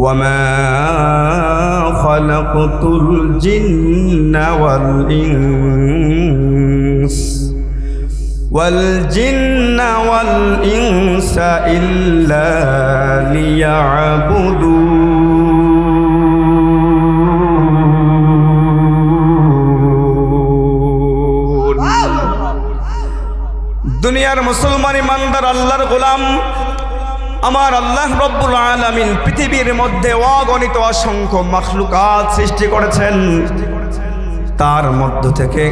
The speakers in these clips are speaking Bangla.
وما خلقت الجن والإنس والجن والإنس إلا ليعبدون দুনিয়ার মুসলমান ইমানদার আল্লাহর গোলাম আমার আল্লাহ রব্বুল আলামিন পৃথিবীর মধ্যে অগণিত অসংখ্য মাখলুকাত সৃষ্টি করেছেন। তার মধ্য থেকে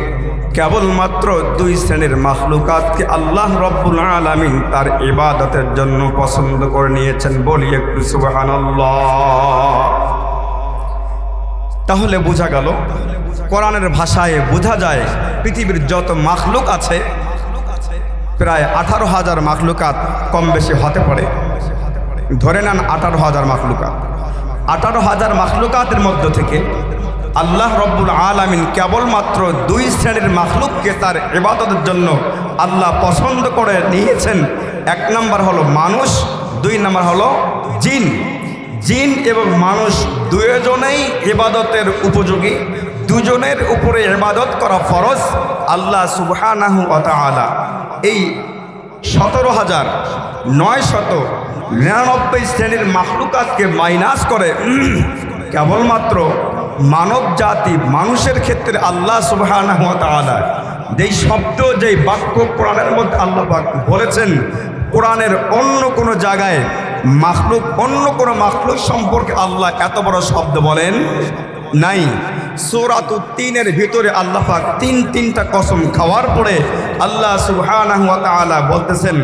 কেবলমাত্র দুই শ্রেণির মাখলুকাতকে আল্লাহ রব্বুল আলামিন তার ইবাদতের জন্য পছন্দ করে নিয়েছেন বলি একটু সুবহানাল্লাহ। তাহলে বোঝা গেল, কোরআনের ভাষায় বোঝা যায় পৃথিবীর যত মাখলুক আছে, প্রায় আঠারো হাজার মাখলুকাত কম বেশি হতে পারে। ধরে নেন আঠারো হাজার মাখলুকাত। আঠারো হাজার মাখলুকাতের মধ্য থেকে আল্লাহ রব্বুল আলামিন কেবলমাত্র দুই শ্রেণির মাখলুককে তার এবাদতের জন্য আল্লাহ পছন্দ করে নিয়েছেন। এক নম্বর হলো মানুষ, দুই নম্বর হলো জিন। জিন এবং মানুষ দুজনেই এবাদতের উপযোগী, দুজনের উপরে এবাদত করা ফরজ। আল্লাহ সুবহানাহু তাআলা এই সতেরো হাজার নয় শত নিরানব্বই শ্রেণির মাখলুকাতকে মাইনাস করে। কেবলমাত্র মানব জাতি মানুষের ক্ষেত্রে আল্লাহ তাআলা যেই শব্দ, যেই বাক্য কোরআনের মধ্যে আল্লাহ বলেছেন, কোরআনের অন্য কোনো জায়গায় মাখলুক, অন্য কোনো মাখলুক সম্পর্কে আল্লাহ এত বড় শব্দ বলেন নাই। সৌরাত তিনের ভিতরে আল্লাহ পাক তিন তিনটা কসম খাওয়ার পরে আল্লাহ তাআলা বলতেছেন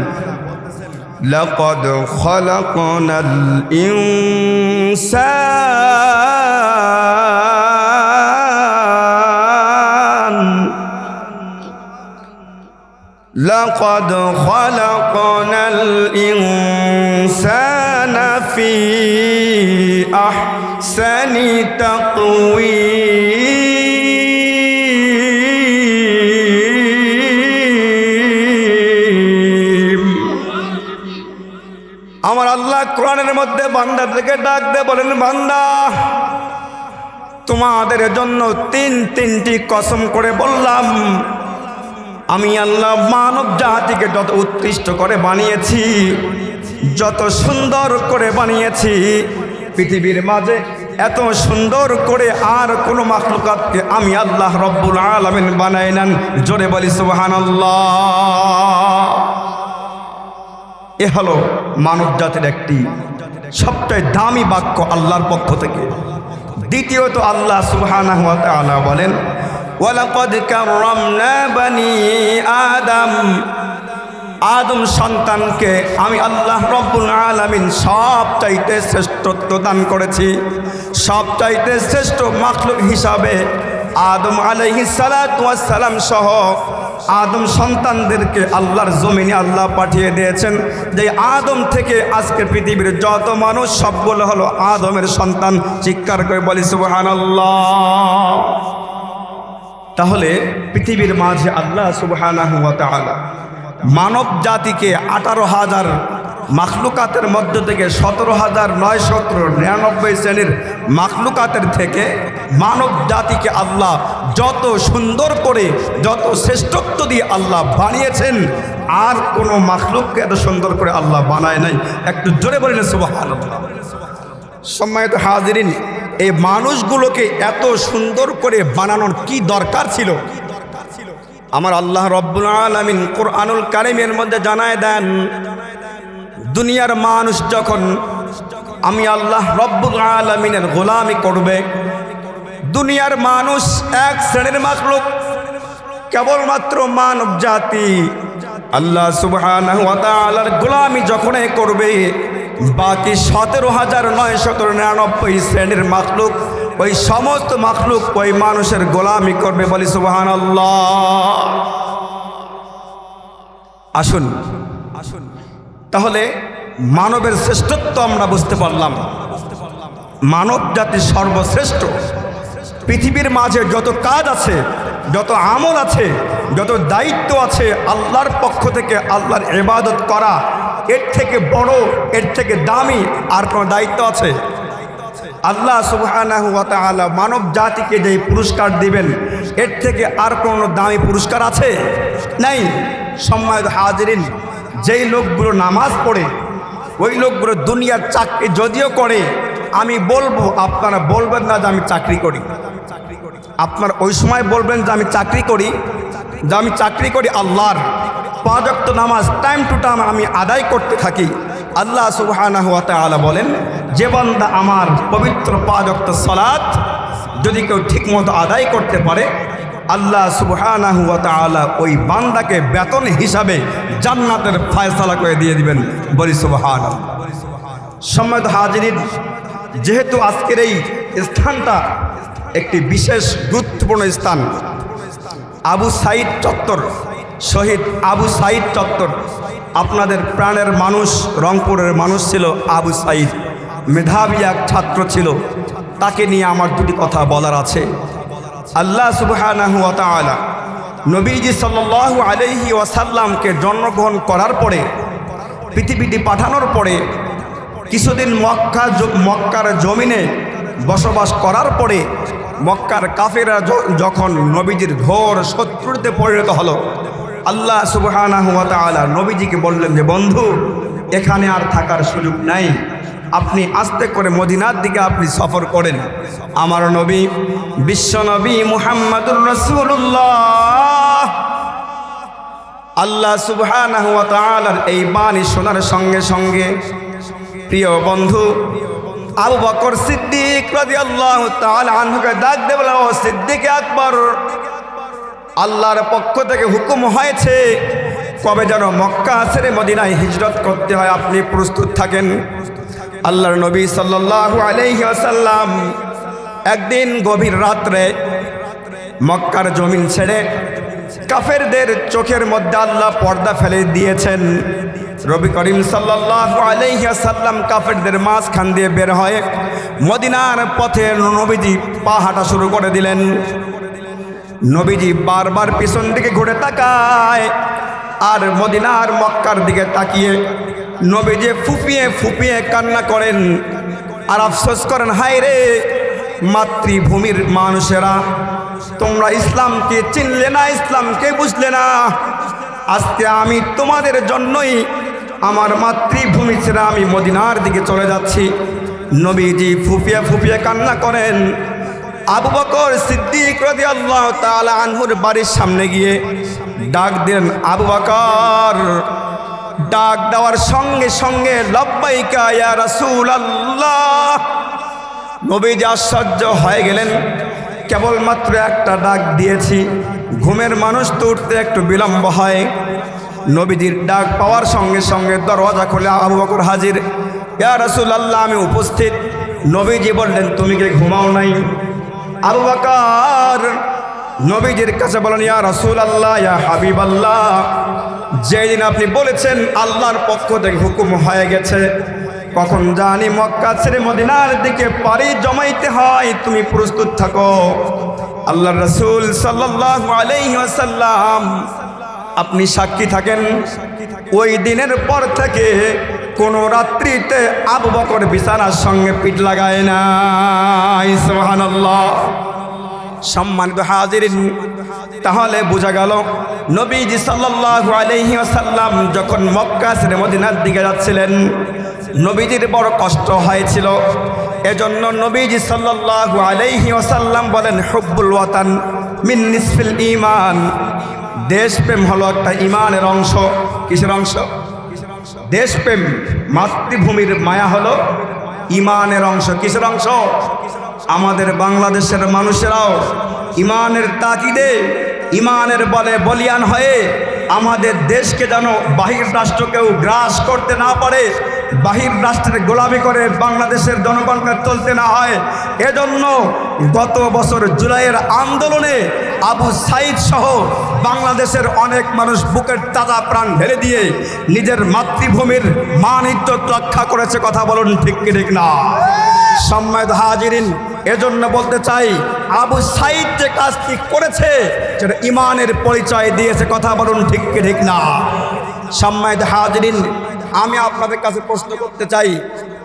لقد خلقنا الإنسان. لقد خلقنا الإنسان في أحسن تقويم. কোরআনের মধ্যে বান্দার থেকে ডাক দে বলেন, বান্দা, তোমাদের জন্য তিন তিনটি কসম করে বললাম। আমি আল্লাহ মানব জাতিকে যত উৎকৃষ্ট করে বানিয়েছি, যত সুন্দর করে বানিয়েছি, পৃথিবীর মাঝে এত সুন্দর করে আর কোনো মাখলুকাতকে আমি আল্লাহ রব্বুল আলমিন বানাই নেন জোরে বলি সুবাহান এ হলো মানব জাতির একটি সবচেয়ে দামি বাক্য আল্লাহর পক্ষ থেকে। দ্বিতীয়ত আল্লাহ সুবহানাহু ওয়া তাআলা বলেন, ওয়ালাকাদ কাররামনা বানি আদম। আদম সন্তানকে আমি আল্লাহ রব্বুল আলামিন সব চাইতে শ্রেষ্ঠত্ব দান করেছি। সব চাইতে শ্রেষ্ঠ মাখলুক হিসাবে আদম ওয়াস সালাম সহ আদম সন্তানদেরকে আল্লাহর জমিনে আল্লাহ পাঠিয়ে দিয়েছেন। যে আদম থেকে আজকে পৃথিবীর যত মানুষ সবগুলো হলো, আদমের সন্তান চিৎকার করে বলি, সুবহানাল্লাহ। তাহলে পৃথিবীর মাঝে আল্লাহ সুবহানা মানব জাতিকে আঠারো হাজার মাখলুকাতের মধ্য থেকে সতেরো হাজার নয় সতেরো নিরানব্বই শ্রেণির মাখলুকাতের থেকে মানব জাতিকে আল্লাহ যত সুন্দর করে, যত শ্রেষ্ঠত্ব দিয়ে আল্লাহ বানিয়েছেন, আর কোনো মাখলুককে এত সুন্দর করে আল্লাহ বানায় নাই। একটু জোরে বলেন, সুবহানাল্লাহ। সম্মানিত হাজিরিন, এই মানুষগুলোকে এত সুন্দর করে বানানোর কি দরকার ছিল? আমার আল্লাহ রব্বুল আলমিন কোরআনুল কারিমের মধ্যে জানায় দেন দুনিয়ার মানুষ যখন আমি আল্লাহ রব্বুল আলমিনের গোলামি করবে, দুনিয়ার মানুষ এক শ্রেণির মাখলুক, কেবলমাত্র মানব জাতি। আল্লাহ তাআলার গোলামি যখনই করবে, বাকি সতেরো হাজার নয় সতেরো নিরানব্বই শ্রেণির মাখলুক, ওই সমস্ত মাখলুক ওই মানুষের গোলামি করবে বলি সুবহান আসুন আসুন। তাহলে মানবের শ্রেষ্ঠত্ব আমরা বুঝতে পারলাম। মানব জাতি সর্বশ্রেষ্ঠ। পৃথিবীর মাঝে যত কাজ আছে, যত আমল আছে, যত দায়িত্ব আছে আল্লাহর পক্ষ থেকে আল্লাহর ইবাদত করা, এর থেকে বড়, এর থেকে দামি আর কোনো দায়িত্ব আছে? আল্লাহ তাআলা মানব জাতিকে যে পুরস্কার দিবেন, এর থেকে আর কোনো দামি পুরস্কার আছে? নাই। সম্মানিত হাজিরিন যেই লোকগুলো নামাজ পড়ে, ওই লোকগুলো দুনিয়ার চাকরি যদিও করে, আমি বলব আপনারা বলবেন না যে আমি চাকরি করি। আপনার ওই সময় বলবেন যে আমি চাকরি করি, যে আমি চাকরি করি আল্লাহর পাঁচক্ত নামাজ টাইম টু টাইম আমি আদায় করতে থাকি। আল্লাহ সুবহানাহু ওয়া তাআলা বলেন, যে বান্দা আমার পবিত্র পাঁচক্ত সালাত যদি কেউ ঠিকমতো আদায় করতে পারে আল্লাহ সুবহানাহু ওয়া তাআলা ওই বান্দাকে বেতন হিসাবে জান্নাতের ফয়সালা করে দিয়ে দিবেন। বলি সুবহানাল্লাহ। সম্মানিত হাজিরিন, যেহেতু আজকের এই স্থানটা একটি বিশেষ গুরুত্বপূর্ণ স্থান, আবু সাইদ চত্বর, শহীদ আবু সাইদ চত্বর, আপনাদের প্রাণের মানুষ, রংপুরের মানুষ ছিল আবু সাইদ। মেধাবী এক ছাত্র ছিল। তাকে নিয়ে আমার দুটি কথা বলার আছে। আল্লাহ তাআলা নবীজি সাল্লাল্লাহু আলাইহি ওয়াসাল্লামকে জন্মগ্রহণ করার পরে, পৃথিবীটি পাঠানোর পরে, কিছুদিন মক্কা মক্কার জমিনে বসবাস করার পরে, মক্কার কাফেরা যখন নবীজির ঘোর শত্রুতে পরিণত হলো, আল্লাহ সুবহানাহু ওয়া নবীজিকে বললেন যে, বন্ধু, এখানে আর থাকার সুযোগ নাই। আপনি আস্তে করে মদিনার দিকে আপনি সফর করেন। আমার নবী, বিশ্ব নবী মুহাম্মদুর রসুল্লাহ আল্লাহ তাআলার এই বাণী শোনার সঙ্গে সঙ্গে, প্রিয় বন্ধু, আবু বকর সিদ্দিক রাদিয়াল্লাহু তাআলা আনহুকে ডাক ও সিদ্দিক আকবর, আল্লাহর পক্ষ থেকে হুকুম হয়েছে, কবে যেন মক্কা ছেড়ে মদিনায় হিজরত করতে হয়, আপনি প্রস্তুত থাকেন। আল্লাহর নবী সাল্লাল্লাহু আলাইহি ওয়াসাল্লাম একদিন গভীর রাত্রে মক্কার জমিন ছেড়ে কাফেরদের চোখের মধ্যে আল্লাহ পর্দা ফেলে দিয়েছেন। রবি করিম সাল্লাল্লাহু আলাইহি সাল্লাম কাফেরদের মাঝখান দিয়ে বের হয় মদিনার পথে নবীজি পা হাঁটা শুরু করে দিলেন। নবীজি বারবার পিছন দিকে ঘুরে তাকায় আর মদিনার মক্কার দিকে তাকিয়ে নবীজি ফুপিয়ে ফুপিয়ে কান্না করেন আর আফসোস করেন, হায় রে মাতৃভূমির মানুষেরা, তোমরা ইসলামকে চিনলে না, ইসলামকে বুঝলে না। আজকে আমি তোমাদের জন্যই আমার মাতৃভূমি ছেড়ে আমি মদিনার দিকে চলে যাচ্ছি। নবীজি ফুপিয়ে ফুপিয়ে কান্না করেন। আবু বকর সিদ্দিক রাদিয়াল্লাহু তাআলা আনহুর বাড়ির সামনে গিয়ে ডাক দেন আবু বকর ডাক দেওয়ার সঙ্গে সঙ্গে, লব্বাইকা ইয়া রাসূলুল্লাহ। নবীজি আশ্চর্য হয়ে গেলেন। কেবলমাত্র একটা ডাক দিয়েছি। ঘুমের মানুষ তো উঠতে একটু বিলম্ব হয়। নবীজির ডাক পাওয়ার সঙ্গে সঙ্গে দরওয়াজা খুলে আবু বকর হাজির, ইয়া রাসূলুল্লাহ, আমি উপস্থিত। নবীজি বললেন, তুমি কি ঘুমাও নাই? আবু বকর নবীজির কাছে বলেন ইয়া রাসূল আল্লাহ ইয়া হাবিব আল্লাহ যেদিন আপনি বলেছেন আল্লাহর পক্ষ থেকে হুকুম হয়ে গেছে, কখন জানি মক্কা ছেড়ে মদিনার দিকে পাড়ি জমাইতে হয়, তুমি প্রস্তুত থাকো। আল্লাহ রসুল ওয়াসাল্লাম, আপনি সাক্ষী থাকেন, ওই দিনের পর থেকে কোনো রাত্রিতে আবু বকর বিছানার সঙ্গে পিঠ লাগায় না সুবহানাল্লাহ। সম্মানিত হাজিরিন তাহলে বোঝা গেল, নবীজি সাল্লাল্লাহু আলাইহি ওয়াসাল্লাম যখন মক্কা মদিনার দিকে যাচ্ছিলেন, নবীজির বড় কষ্ট হয়েছিল। এজন্য নবীজি সাল্লাল্লাহু আলাইহি ওয়াসাল্লাম বলেন, হুব্বুল ওয়াতান মিন নিসফিল ঈমান। দেশপ্রেম হলো একটা ইমানের অংশ। কিসের অংশ? দেশপ্রেম মাতৃভূমির মায়া হলো ইমানের অংশ। কিসের অংশ? আমাদের বাংলাদেশের মানুষেরাও ইমানের তাকিদে ইমানের বলে বলিয়ান হয়ে আমাদের দেশকে যেন বাহির রাষ্ট্রকেও গ্রাস করতে না পারে বাহির রাষ্ট্রের গোলামি করে বাংলাদেশের জনগণকে চলতে না হয়। এজন্য গত বছর জুলাইয়ের আন্দোলনে আবু সাইদ সহ বাংলাদেশের অনেক মানুষ বুকের তাজা প্রাণ ঢেলে দিয়ে নিজের মাতৃভূমির মান ইজ্জত রক্ষা করেছে কথা বলুন ঠিক কি ঠিক না। সম্মানিত হাজিরিন, এজন্য বলতে চাই, আবু সাইদ যে কাজটি করেছে, সেটা ইমানের পরিচয় দিয়েছে কথা বলুন ঠিক কি ঠিক না। সম্মানিত হাজিরিন আমি আপনাদের কাছে প্রশ্ন করতে চাই।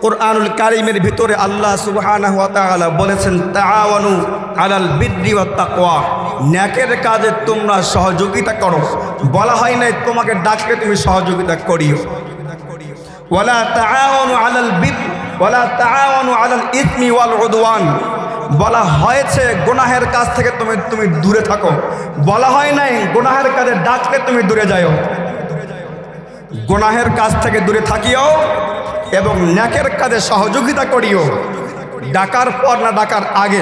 কোরআনুল কারিমের ভিতরে আল্লাহ সুবহানাহু ওয়া তাআলা বলেছেন, তাআওয়ানু আলাল বিদ্রি ওয়াত তাকওয়া। ন্যাকের কাজে তোমরা সহযোগিতা করো। বলা হয় নাই, তোমাকে ডাকলে তুমি সহযোগিতা করিও। ওয়ালা তাআওয়ানু আলাল বিদ ওয়ালা তাআওয়ানু আলাল ইসমি ওয়াল উদওয়ান। বলা হয়েছে, গুনাহের কাজ থেকে তুমি তুমি দূরে থাকো। বলা হয় নাই, গুনাহের কাজে ডাকলে তুমি দূরে যাও গুনাহের কাজ থেকে দূরে থাকিও এবং ন্যাকের কাজে সহযোগিতা করিও। ডাকার পর না ডাকার আগে।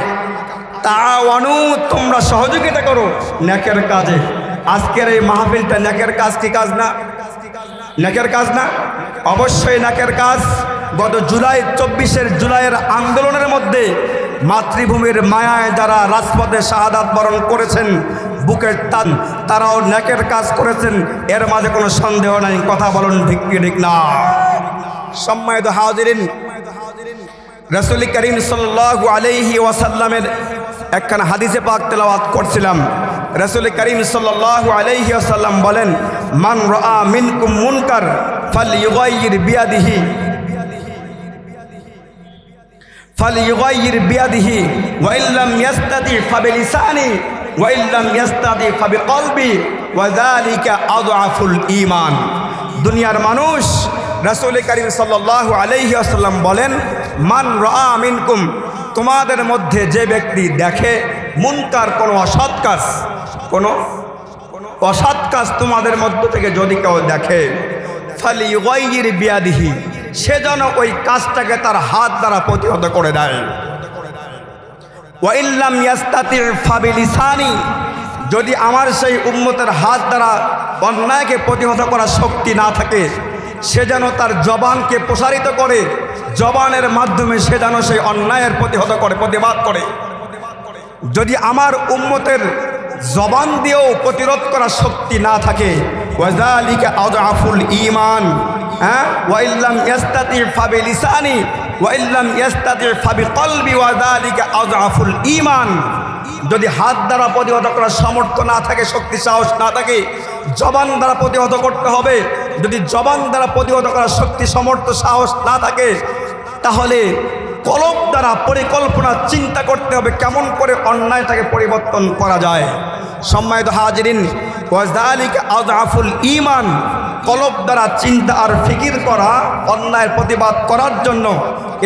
তাওয়ানু, তোমরা সহযোগিতা করো ন্যাকের কাজে। আজকের এই মাহফিলটা ন্যাকের কাজ কি কাজ না? ন্যাকের কাজ না? অবশ্যই ন্যাকের কাজ। গত জুলাই, চব্বিশের জুলাইয়ের আন্দোলনের মধ্যে মাতৃভূমির মায়ায় যারা রাজপথে শাহাদাত বরণ করেছেন বুকের টান তারাও ন্যাকের কাজ করেছেন। এর মাঝে কোনো সন্দেহ নাই, কথা বলুন ঠিক ঠিক না। সম্মানিত হাজিরিন, রসুল করিম সাল্লাল্লাহু আলাইহি ওয়াসাল্লামের একখানা হাদিসে পাক তেলাওয়াত করছিলাম। রসুল করিম সাল্লাল্লাহু আলাইহি ওয়াসাল্লাম বলেন, মান রাআ মিনকুম মুনকার ফালইগাইর বিয়াদিহি। ফালইগাইর বিয়াদিহি, ওয়া ইল্লাম ইয়াস্তাতি ফাবিলিসানি ঈমান। দুনিয়ার মানুষ রাসূল করিম সাল্লাল্লাহু আলাইহি ওয়াসাল্লাম বলেন, মান রাআ মিনকুম, তোমাদের মধ্যে যে ব্যক্তি দেখে, মুনকার কোনো অসৎ কাজ, কোনো অসৎ কাজ তোমাদের মধ্য থেকে যদি কেউ দেখে ফালি ওয়াইয়ের বিয়াদিহি, সে যেন ওই কাজটাকে তার হাত দ্বারা প্রতিহত করে দেয়। ওয়াইল্লাম ইয়াস্তাতির ফাবিলিসানি, যদি আমার সেই উম্মতের হাত দ্বারা অন্যায়কে প্রতিহত করার শক্তি না থাকে, সে যেন তার জবানকে প্রসারিত করে, জবানের মাধ্যমে সে যেন সেই অন্যায়ের প্রতিহত করে, প্রতিবাদ করে। যদি আমার উম্মতের জবান দিয়েও প্রতিরোধ করার শক্তি না থাকে, ওয়াজালিকা আফুল ইমান হ্যাঁ? ওয়াইল্লাম ইয়াস্তাতি ফাবি লিসানি ইমান যদি হাত দ্বারা প্রতিহত করার সামর্থ্য না থাকে, শক্তি, সাহস না থাকে, জবান দ্বারা প্রতিহত করতে হবে। যদি জবান দ্বারা প্রতিহত করার শক্তি, সামর্থ্য, সাহস না থাকে, তাহলে কলব দ্বারা পরিকল্পনা, চিন্তা করতে হবে কেমন করে অন্যায়টাকে পরিবর্তন করা যায়। সম্মানিত হাজিরিন ওয়াজালিক আজআফুল ইমান কলব দ্বারা চিন্তা আর ফিকির করা, অন্যায়ের প্রতিবাদ করার জন্য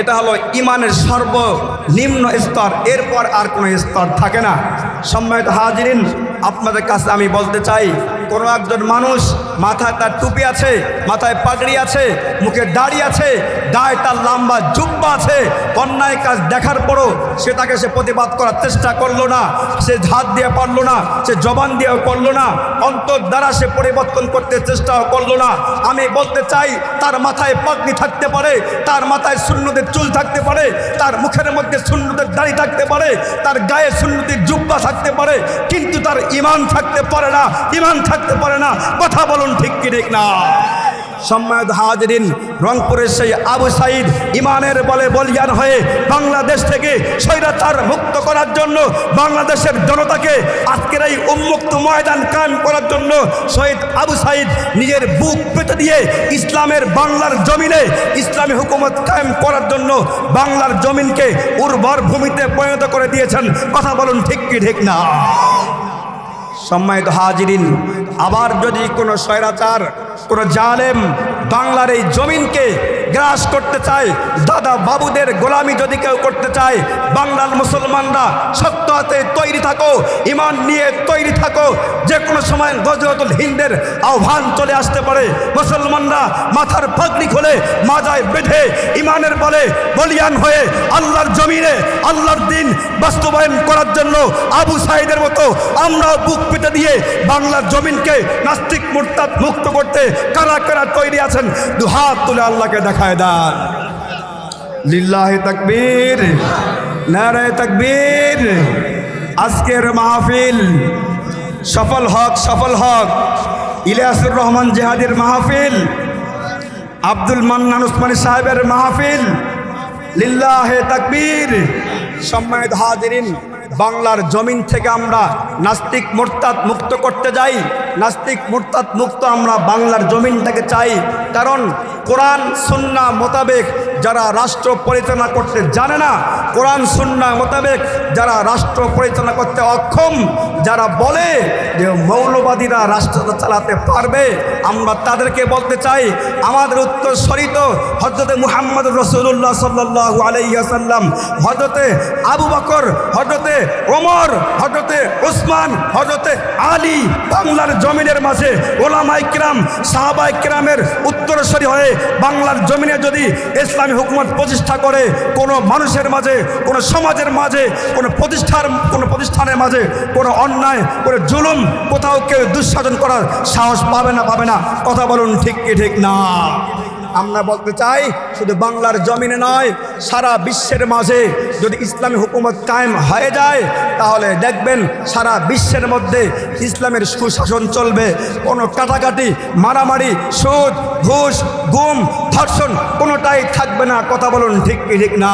এটা হলো ইমানের সর্বনিম্ন স্তর। এরপর আর কোনো স্তর থাকে না। সম্মানিত হাজিরিন, আপনাদের কাছে আমি বলতে চাই, কোনো একজন মানুষ মাথায় তার টুপি আছে, মাথায় পাগড়ি আছে, মুখে দাড়ি আছে গায়ে তার লম্বা জুব্বা আছে। অন্যায় কাজ দেখার পরও সে তাকে সে প্রতিবাদ করার চেষ্টা করল না, সে হাত দিয়ে পারল না, সে জবান দিয়েও করল না, অন্তর দ্বারা সে পরিবর্তন করতে চেষ্টাও করল না। আমি বলতে চাই, তার মাথায় পাগড়ি থাকতে পারে, তার মাথায় শূন্যদের চুল থাকতে পারে, তার মুখের মধ্যে শূন্যদের দাড়ি থাকতে পারে, তার গায়ে শূন্যদের জুব্বা থাকতে পারে, কিন্তু তার ইমান থাকতে পারে না, ইমান থাকতে পারে না। কথা বলুন ঠিক কি ঠিক না? সম্মানিত হাজরিন, রংপুরের সেই আবু সাইদ ইমানের বলে বলিয়ান হয়ে বাংলাদেশ থেকে স্বৈরাচার মুক্ত করার জন্য, বাংলাদেশের জনতাকে আজকের এই উন্মুক্ত ময়দান কায়েম করার জন্য শহীদ আবু সাইদ নিজের বুক পেতে দিয়ে ইসলামের বাংলার জমিনে ইসলামী হুকুমত কায়েম করার জন্য বাংলার জমিনকে উর্বর ভূমিতে পরিণত করে দিয়েছেন। কথা বলুন ঠিক কি ঠিক না? সম্মানিত হাজিরিন আবার যদি কোনো স্বৈরাচার কোনো জালেম বাংলার এই জমিনকে গ্রাস করতে চায়, দাদা বাবুদের গোলামি যদি কেউ করতে চায়, বাংলার মুসলমানরা সত্য হাতে তৈরি থাকো, ইমান নিয়ে তৈরি থাকো, যে কোনো সময় গজরতুল হিন্দের আহ্বান চলে আসতে পারে। মুসলমানরা মাথার পাগড়ি খুলে, মাজায় বেঁধে ইমানের বলে বলিয়ান হয়ে আল্লাহর জমিনে, আল্লাহর দিন বাস্তবায়ন করার জন্য আবু সাইদের মতো আমরাও বুক পেতে দিয়ে বাংলার জমিনকে নাস্তিক মুরতাদ মুক্ত করতে কারা কারা তৈরি আছেন দু হাত তুলে আল্লাহকে দেখায় দেন লিল্লাহে তাকবীর, নারায় তাকবীর। আজকের মাহফিল সফল হক সফল হক। ইলিয়াসুর রহমান জেহাদের মাহফিল, আব্দুল মান্নান উসমানী সাহেবের মাহফিল। লিল্লাহে তাকবীর। সম্মানিত হাজিরিন বাংলার জমিন থেকে আমরা নাস্তিক মোরতাদ মুক্ত করতে যাই, নাস্তিক মোরতাদ মুক্ত আমরা বাংলার জমিনটাকে চাই। কারণ কোরআন, সুন্না মোতাবেক যারা রাষ্ট্র পরিচালনা করতে জানে না, কোরআন সুন্না মোতাবেক যারা রাষ্ট্র পরিচালনা করতে অক্ষম, যারা বলে যে মৌলবাদীরা রাষ্ট্র চালাতে পারবে, আমরা তাদেরকে বলতে চাই, আমাদের উত্তর সরিত হজরতে মুহাম্মদ রসুল্লাহ সাল্লাহ আলাইসাল্লাম হজরতে আবু বকর হজরতে ওমর হজরতে ওসমান হজরতে আলী, বাংলার জমিনের মাঝে ওলামা ইকরাম সাহাবা ইকরামের উত্তরস্বরী হয়ে বাংলার জমিনে যদি ইসলামী হুকুমত প্রতিষ্ঠা করে কোনো মানুষের মাঝে, কোনো সমাজের মাঝে, কোনো প্রতিষ্ঠার, কোনো প্রতিষ্ঠানের মাঝে কোনো অন্যায়, কোনো জুলুম কোথাও কেউ দুঃশাসন করার সাহস পাবে না পাবে না। কথা বলুন ঠিক কি ঠিক না। আমরা বলতে চাই, শুধু বাংলার জমিনে নয়, সারা বিশ্বের মাঝে যদি ইসলামী হুকুমত কায়েম হয়ে যায়, তাহলে দেখবেন সারা বিশ্বের মধ্যে ইসলামের সুশাসন চলবে। কোনো কাটাকাটি, মারামারি সুদ ঘুষ, গুম, ধর্ষণ কোনোটাই থাকবে না। কথা বলুন ঠিক কি, ঠিক না?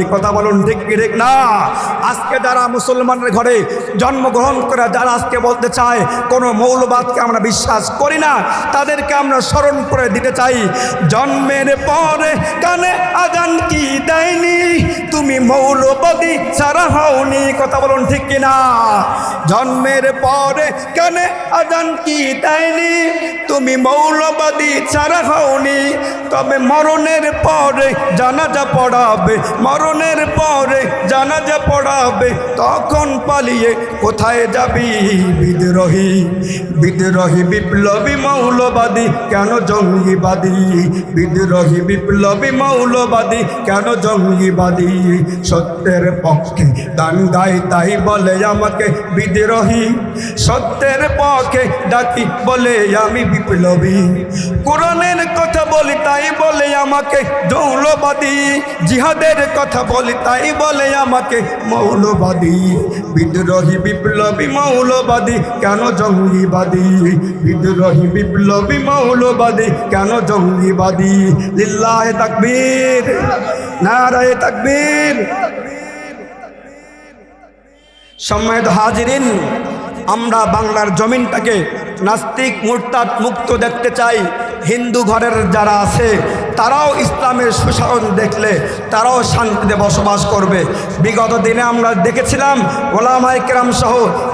কথা বলুন, ঠিক কি না? আজকে যারা মুসলমানের ঘরে জন্মগ্রহণ করে, যারা আজকে বলতে চায়, কোনো মৌলবাদকে আমরা বিশ্বাস করি না, তাদেরকে আমরা স্মরণ করে দিতে চাই। জন্মের পরে কানে আজান কি দেয়নি? তুমি মৌলবাদী সারা হওনি, কথা বলুন ঠিক কিনা জন্মের পরে কানে আজান কি দেয়নি? তুমি মৌলবাদী ছাড়া হওনি, তবে মরণের পরে জানাজা পড়াবে মরণের পরে জানাজা পড়াবে, তখন পালিয়ে কোথায় যাবি? বিদ্রোহী বিদ্রোহী বিপ্লবী মৌলবাদী, কেন জঙ্গিবাদী? বিদ্রোহী বিপ্লবী মৌলবাদী, কেন জঙ্গিবাদী? সত্যের পক্ষে গাই তাই বলে আমাকে বিদ্রোহী। সত্যের পক্ষে ডাকি বলে আমি বিপ্লবী। কোরআনের কথা বলি তাই বলে আমাকে জৌলবাদী জিহাদের কথা বলি, তাই বলে আমাকে মৌলবাদী। বিদ্রোহী, বিপ্লবী, মৌলবাদী, কেন জঙ্গিবাদী? বিদ্রোহী, বিপ্লবী, মৌলবাদী, কেন জঙ্গিবাদী? লিল্লাহ তাকবীর, নারায় তাকবীর। সম্মানিত হাজিরিন, আমরা বাংলার জমিনটাকে নাস্তিক, মুরতাদ, মুক্ত দেখতে চাই। হিন্দু ঘরের যারা আছে তারাও ইসলামের সুশাসন দেখলে, তারাও শান্তিতে বসবাস করবে। বিগত দিনে আমরা দেখেছিলাম ওলামাই কেরাম সহ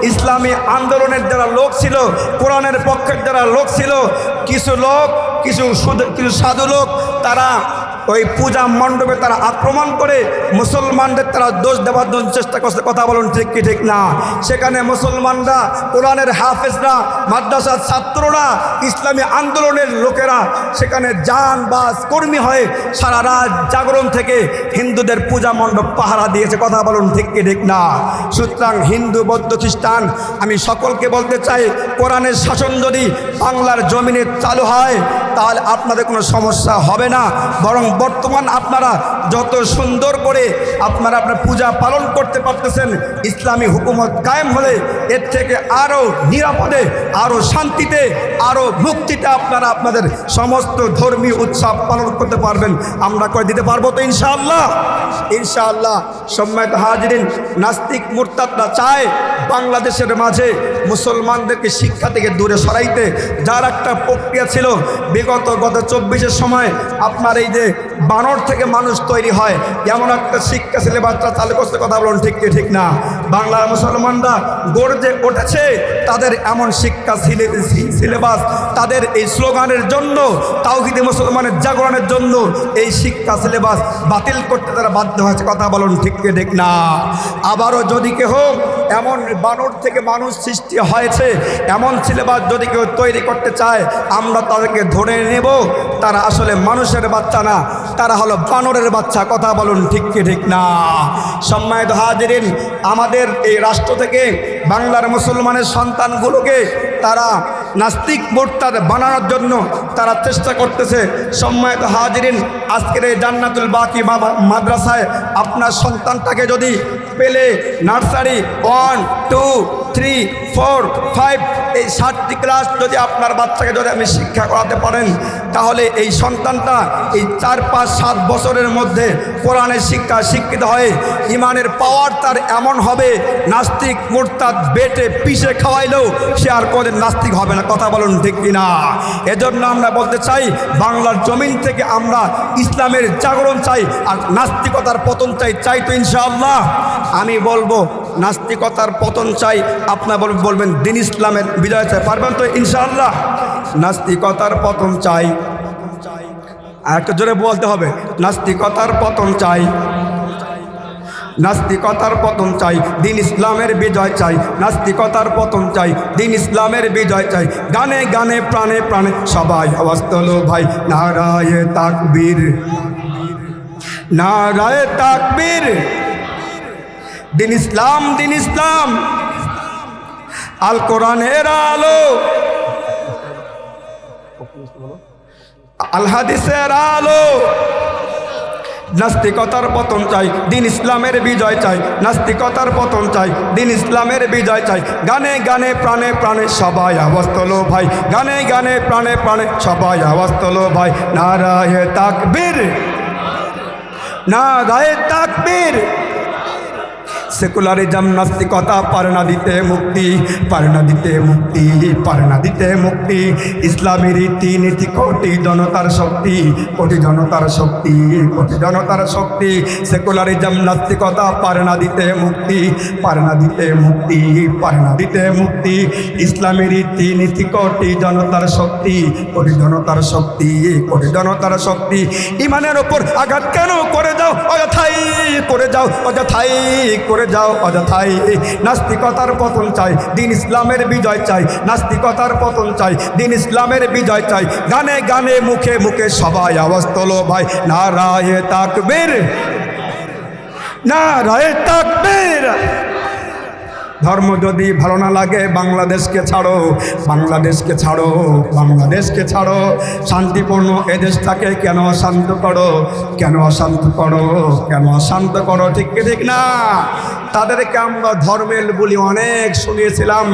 ইসলামী আন্দোলনের যারা লোক ছিল, কোরআনের পক্ষের যারা লোক ছিল, কিছু লোক, কিছু কিছু সাধু লোক, তারা ওই পূজা মণ্ডপে তারা আক্রমণ করে মুসলমানদের তারা দোষ দেওয়ার জন্য চেষ্টা করছে। কথা বলুন ঠিক কি, ঠিক না? সেখানে মুসলমানরা, কোরআনের হাফেজরা, মাদ্রাসার ছাত্ররা, ইসলামী আন্দোলনের লোকেরা, সেখানে যান বাস কর্মী হয়ে সারা রাত জাগরণ থেকে হিন্দুদের পূজা মণ্ডপ পাহারা দিয়েছে। কথা বলুন ঠিক কি, ঠিক না? সুতরাং হিন্দু, বৌদ্ধ, খ্রিস্টান, আমি সকলকে বলতে চাই, কোরআনের শাসন যদি বাংলার জমিনে চালু হয়, তাহলে আপনাদের কোনো সমস্যা হবে না, বরং বর্তমান আপনারা যত সুন্দর করে আপনারা আপনার পূজা পালন করতে পারতেছেন, ইসলামী হুকুমত কায়েম হলে এর থেকে আরও নিরাপদে, আরও শান্তিতে, আরও মুক্তিতে আপনারা আপনাদের সমস্ত ধর্মীয় উৎসব পালন করতে পারবেন। আমরা করে দিতে পারব তো ইনশাআল্লাহ? ইনশাআল্লাহ। সম্মানিত হাজরিন, নাস্তিক মুরতাদরা চায় বাংলাদেশের মাঝে মুসলমানদেরকে শিক্ষা থেকে দূরে সরাইতে। যার একটা প্রক্রিয়া ছিল, বিগত গত চব্বিশের সময় আপনার এই যে বানর থেকে মানুষ তৈরি হয়। এমন একটা শিক্ষা সিলেবাসটা চালু করতে কথা বলুন, ঠিক কি, ঠিক না? বাংলার মুসলমানরা গর্জে উঠেছে, তাদের এমন শিক্ষা সিলে- সিলেবাস, তাদের এই স্লোগানের জন্য, তাওহিদে মুসলমানের জাগরণের জন্য এই শিক্ষা সিলেবাস বাতিল করতে তারা বাধ্য হয়েছে। কথা বলুন, ঠিক কি, ঠিক না? আবারও যদি কেহ এমন বানর থেকে মানুষ সৃষ্টি হয়েছে, এমন সিলেবাস যদি কেউ তৈরি করতে চায়, আমরা তাদেরকে ধরে নেব, তারা আসলে মানুষের বাচ্চা না তারা হলো বানরের বাচ্চা, কথা বলুন ঠিক কি ঠিক না? সম্মানিত হাজিরিন, আমাদের এই রাষ্ট্র থেকে বাংলার মুসলমানের সন্তানগুলোকে তারা নাস্তিক মোর্তাদ বানানোর জন্য তারা চেষ্টা করতেছে। সম্মানিত হাজিরিন, আজকের এই জান্নাতুল বাকি মাদ্রাসায় আপনার সন্তানটাকে যদি পেলে nursery one two three four, five, এই সাতটি ক্লাস যদি আপনার বাচ্চাকে যদি আপনি শিক্ষা করাতে পারেন, তাহলে এই সন্তানটা এই চার, পাঁচ, সাত বছরের মধ্যে কোরআনের শিক্ষা শিক্ষিত হয়ে ইমানের পাওয়ার তার এমন হবে, নাস্তিক মোরতাদ বেটে পিষে খাওয়াইলেও সে আর কোনোদিন নাস্তিক হবে না। কথা বলুন ঠিক কিনা? এজন্য আমরা বলতে চাই, বাংলার জমিন থেকে আমরা ইসলামের জাগরণ চাই আর নাস্তিকতার পতন চাই। চাই তো ইনশাআল্লাহ। আমি বলব, নাস্তিকতার পতন চাই আপনার বল- বলবেন, দিন ইসলামের বিজয় চাই। পারবেন তো, ইনশাআল্লাহ? নাস্তিকতার পতন চাই। আর একটা জোরে বলতে হবে, নাস্তিকতার পতন চাই। নাস্তিকতার পতন চাই, দিন ইসলামের বিজয় চাই। নাস্তিকতার পতন চাই, দিন ইসলামের বিজয় চাই। গানে গানে, প্রাণে প্রাণে, সবাই আওয়াজ ভাই, নারায় তাকবীর। নারায় তাকবীর। দিন ইসলাম দিন ইসলাম। আল কোরআনের আলো। আল হাদিসের আলো। নাস্তিকতার পতন চাই, দিন ইসলামের বিজয় চাই, নাস্তিকতার পতন চাই, দিন ইসলামের বিজয় চাই। গানে গানে, প্রাণে প্রাণে সবাই আওয়াজ ভাই। গানে গানে, প্রাণে প্রাণে সবাই আওয়াজ ভাই। নারায় তাকবীর নারায় তাকবীর। সেকুলারিজম নাস্তিকতা পারে না দিতে মুক্তি পারে না দিতে মুক্তি পারে না দিতে মুক্তি। ইসলামী রীতি নীতি কোটি জনতার শক্তি, কোটি জনতার শক্তি, কোটি জনতার শক্তি। সেকুলারিজম নাস্তিকতা পারে না দিতে মুক্তি পারে না দিতে মুক্তি পারে না দিতে মুক্তি। ইসলামী রীতি নীতি কোটি জনতার শক্তি, কোটি জনতার শক্তি, কোটি জনতার শক্তি। ইমানের ওপর আঘাত কেন করে যাও? অযথাই করে যাও, অযথাই করে যাও, অযথাই নাস্তিকতার পতন চাই। দিন ইসলামের বিজয় চাই, নাস্তিকতার পতন চাই, দিন ইসলামের বিজয় চাই। গানে গানে, মুখে মুখে সবাই আওয়াজ তোলো ভাই, নারায় তাকবীর নারায় তাকবীর। ধর্ম যদি ভালো না লাগে, বাংলাদেশকে ছাড়ো বাংলাদেশকে ছাড়ো বাংলাদেশকে ছাড়ো। শান্তিপূর্ণ এ দেশটাকে কেন অশান্ত করো? কেন অশান্ত করো? কেন অশান্ত করো? ঠিক ঠিক না? তাদেরকে আমরা ধর্মের বলি অনেক শুনিয়েছিলাম।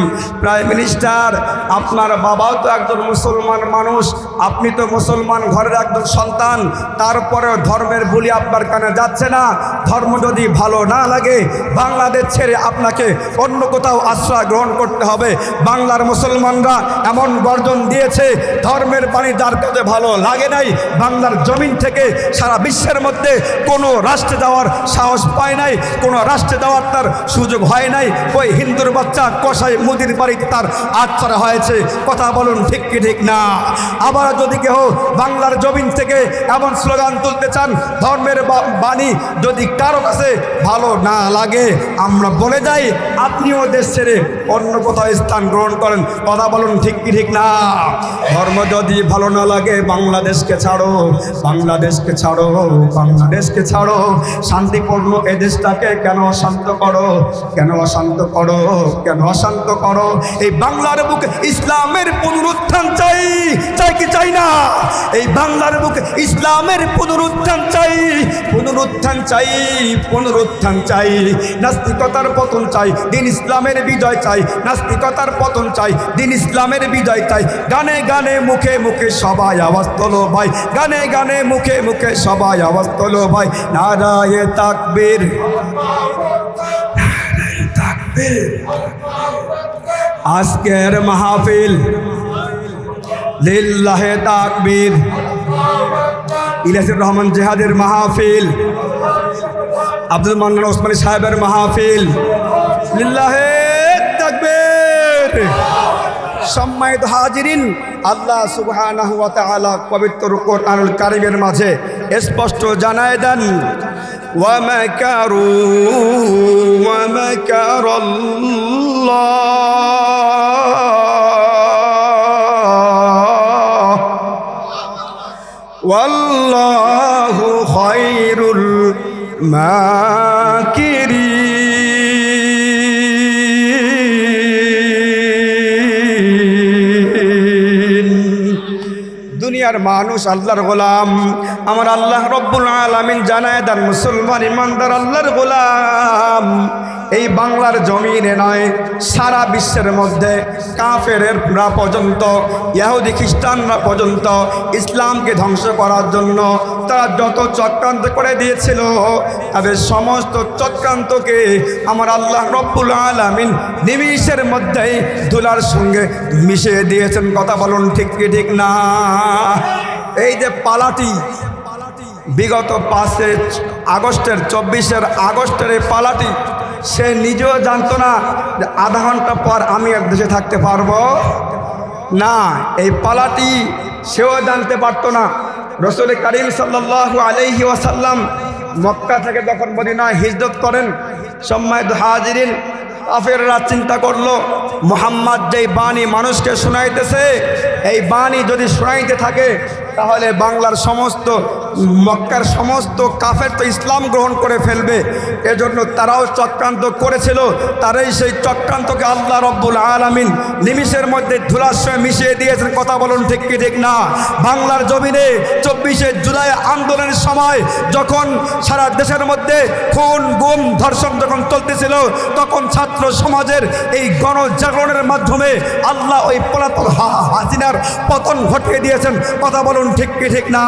প্রাইম মিনিস্টার, আপনার বাবাও তো একজন মুসলমান মানুষ, আপনি তো মুসলমান ঘরের একজন সন্তান তারপরে ধর্মের বলি আপনার কানে যাচ্ছে না। ধর্ম যদি ভালো না লাগে, বাংলাদেশ ছেড়ে আপনাকে অন্য কোথাও আশ্রয় গ্রহণ করতে হবে। বাংলার মুসলমানরা এমন গর্জন দিয়েছে, ধর্মের বাণী যার কাছে ভালো লাগে নাই, বাংলার জমিন থেকে সারা বিশ্বের মধ্যে কোনো রাষ্ট্রে যাওয়ার সাহস পায় নাই, কোনো রাষ্ট্রে যাওয়ার তার সুযোগ হয় নাই। ওই হিন্দুর বাচ্চা কষাই মুদির বাড়িতে তার আচ্ছারা হয়েছে। কথা বলুন ঠিক কি ঠিক না? আবার যদি কেহ বাংলার জমিন থেকে এমন স্লোগান তুলতে চান, ধর্মের বাণী যদি কারও কাছে ভালো না লাগে, আমরা বলে যাই আপনিও দেশ ছেড়ে অন্য কোথাও স্থান গ্রহণ করেন। কথা বলুন, ঠিক কি ঠিক না? ধর্ম যদি ভালো না লাগে, বাংলাদেশকে ছাড়ো বাংলাদেশকে ছাড়ো বাংলাদেশকে ছাড়ো। শান্তিপূর্ণ এ দেশটাকে কেন অশান্ত করো? কেন অশান্ত করো? কেন অশান্ত করো? এই বাংলার বুকে ইসলামের পুনরুত্থান চাই। চাই কি চাই না? এই বাংলার বুকে ইসলামের পুনরুত্থান চাই। পুনরুত্থান চাই পুনরুত্থান চাই। নাস্তিকতার পতন চাই, দিন ইসলামের বিজয় চাই, নাস্তিকতার পতন চাই, দিন ইসলামের বিজয় চাই। গানে গানে মুখে মুখে সবাই আওয়াজ তোলো ভাই, গানে গানে মুখে মুখে সবাই আওয়াজ তোলো ভাই। নারায় তাকবীর আজকের মাহফিল, লিল্লাহে তাকবীর। ইলিয়াসুর রহমান জেহাদের মাহফিল আব্দুল মান্নান ওসমানী সাহেবের মাহফিল। সম্মানিত হাজিরিন, আল্লাহ সুবাহ পবিত্র কোরআনুল কারিমের মাঝে স্পষ্ট জানায় দেন, ওয়া মাকিরি। দুনিয়ার মানুষ আল্লাহর গোলাম। আমার আল্লাহ রব্বুল আলমিন জানায় দেন, মুসলমান ইমানদার আল্লাহর গোলাম। এই বাংলার জমিনে নয়, সারা বিশ্বের মধ্যে কাফেররা পর্যন্ত, ইহুদি, খ্রিস্টানরা পর্যন্ত ইসলামকে ধ্বংস করার জন্য তারা যত চক্রান্ত করে দিয়েছিল, তাদের সমস্ত চক্রান্তকে আমার আল্লাহ রব্বুল আলামিন নিমিষের মধ্যেই ধুলার সঙ্গে মিশিয়ে দিয়েছেন। কথা বলুন ঠিক কি ঠিক না? এই যে পালাটি, বিগত পাঁচে আগস্টের, চব্বিশের আগস্টের এই পালাটি সে নিজেও জানতো না যে আধা ঘণ্টা পর আমি এক দেশে থাকতে পারব। না, এই পালাটি সেও জানতে পারতো না। রসুল করিম সাল্লাল্লাহু আলাইহি ওয়াসাল্লাম মক্কা থেকে যখন মদিনায় হিজরত করেন, সম্মানিত হাজিরিন, কাফেররা চিন্তা করল, মোহাম্মদ যেই বাণী মানুষকে শোনাইতেছে, এই বাণী যদি শোনাইতে থাকে, তাহলে বাংলার সমস্ত মক্কার সমস্ত কাফের তো ইসলাম গ্রহণ করে ফেলবে। এজন্য তারাও চক্রান্ত করেছিল। তারাই সেই চক্রান্তকে আল্লাহ রব্বুল আলামিন নিমিষের মধ্যে ধুলাশ্রয় মিশিয়ে দিয়েছেন। কথা বলুন ঠিক কি, ঠিক না? বাংলার জমিনে চব্বিশে জুলাই আন্দোলনের সময় যখন সারা দেশের মধ্যে খুন, গুম, ধর্ষণ যখন চলতেছিল, তখন ছাত্র সমাজের এই গণজাগরণের মাধ্যমে আল্লাহ ওই পলাতক হাসিনার পতন ঘটিয়ে দিয়েছেন। কথা বলুন ঠিক কি, ঠিক না?